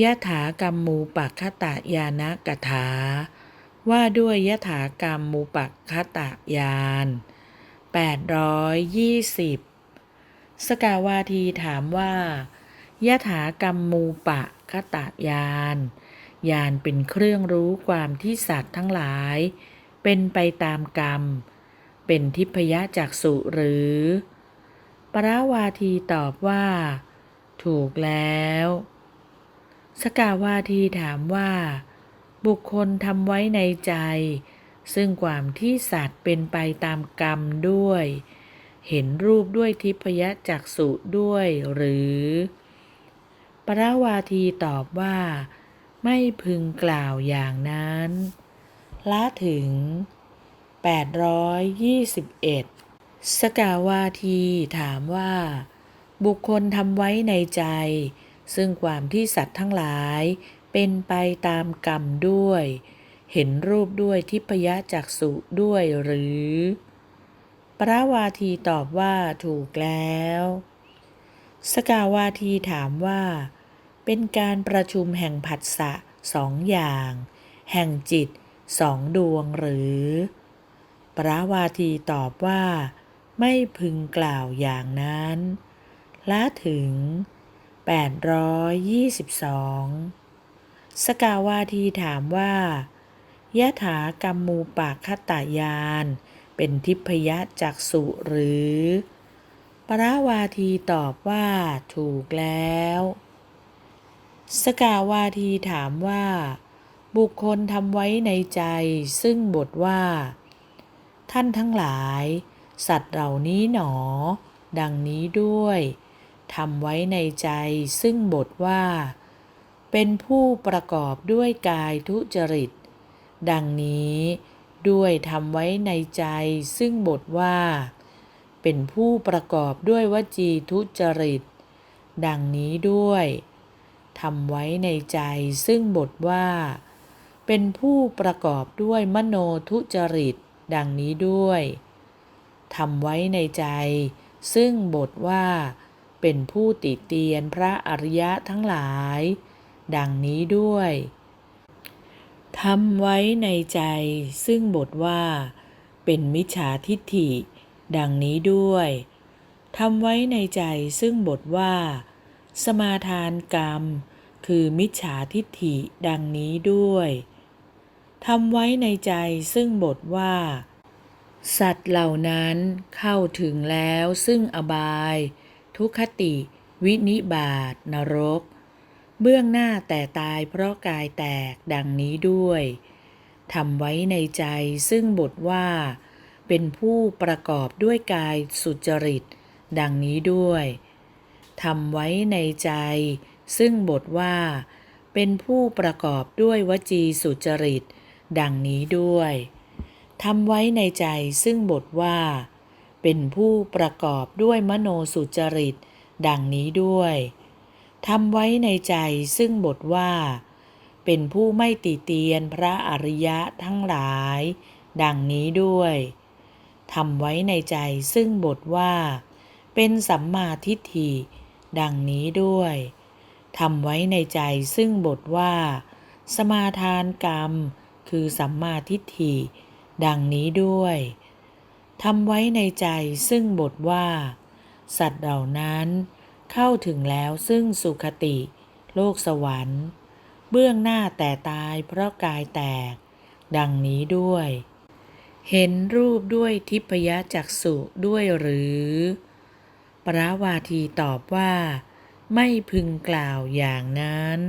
ยะถากรรมมูปัคคตายานกถา ว่าด้วยยะถากรรมมูปัคคตายาน820 สกาวาทีถามว่ายะถากรรมมูปะคตายานยานเป็นเครื่องรู้ความที่สัตว์ทั้งหลาย เป็นไปตามกรรม เป็นทิพยจักสุหรือ ปราวาทีตอบว่า ถูกแล้ว สกาวาทีถามว่า บุคคลทำไว้ในใจ ซึ่งความที่สัตว์เป็นไปตามกรรมด้วย เห็นรูปด้วยทิพยจักสุด้วยหรือปราวาทีตอบว่า ไม่พึงกล่าวอย่างนั้นละถึง 821 สกาวาทีถามว่า บุคคลทำไว้ในใจ ซึ่งความที่สัตว์ทั้งหลายเป็นไปตามกรรมด้วย เห็นรูปด้วยทิพยจักสุด้วยหรือปราวาทีตอบว่าถูกแล้ว สกาวาทีถามว่า เป็นการประชุมแห่งผัสสะสองอย่าง แห่งจิตสองดวงหรือปราวาทีตอบว่า ไม่พึงกล่าวอย่างนั้น ละถึง 822 สกาวาทีถามว่ายะถากรรมมูปากคตายาน เป็นทิพยะจักสุหรือ ปราวาทีตอบว่าถูกแล้ว สกาวาทีถามว่า บุคคลทำไว้ในใจซึ่งบทว่า ท่านทั้งหลาย สัตว์เหล่านี้หนอ ดังนี้ด้วย ทำไว้ในใจซึ่งบทว่า เป็นผู้ประกอบด้วยกายทุจริต ดังนี้ด้วยทำไว้ในใจซึ่งบทว่า เป็นผู้ประกอบด้วยวจีทุจริต ดังนี้ด้วยทำไว้ในใจซึ่งบทว่า เป็นผู้ประกอบด้วยมโนทุจริต ดังนี้ด้วยทำไว้ในใจ ซึ่งบทว่า เป็นผู้ติเตียนพระอริยะทั้งหลาย ดังนี้ด้วยทำไว้ในใจซึ่งบทว่า เป็นมิจฉาทิฏฐิ ดังนี้ด้วยทำไว้ในใจซึ่งบทว่า สมาทานกรรม คือมิจฉาทิฏฐิ ดังนี้ด้วยทำไว้ในใจซึ่งบทว่า สัตว์เหล่านั้นเข้าถึงแล้วซึ่งอบาย ทุคติ วินิบาตนรก เบื้องหน้าแต่ตายเพราะกายแตกดังนี้ด้วยทำไว้ในใจซึ่งบทว่า เป็นผู้ประกอบด้วยกายสุจริต ดังนี้ด้วยทำไว้ในใจ ซึ่งบทว่า เป็นผู้ประกอบด้วยวจีสุจริต ดังนี้ด้วยทำไว้ในใจซึ่งบทว่า เป็นผู้ประกอบด้วยมโนสุจริต ดังนี้ด้วยทำไว้ในใจซึ่งบทว่า เป็นผู้ไม่ติเตียนพระอริยะทั้งหลาย ดังนี้ด้วยทำไว้ในใจซึ่งบทว่า เป็นสัมมาทิฏฐิ ดังนี้ด้วยทำไว้ในใจซึ่งบทว่า สมาทานกรรม คือสัมมาทิฏฐิ ดังนี้ด้วย ทำไว้ในใจซึ่งบทว่า สัตว์เหล่านั้น เข้าถึงแล้วซึ่งสุคติ โลกสวรรค์ เบื้องหน้าแต่ตายเพราะกายแตก ดังนี้ด้วย เห็นรูปด้วยทิพยจักสุด้วยหรือปราวาทีตอบว่า ไม่พึงกล่าวอย่างนั้น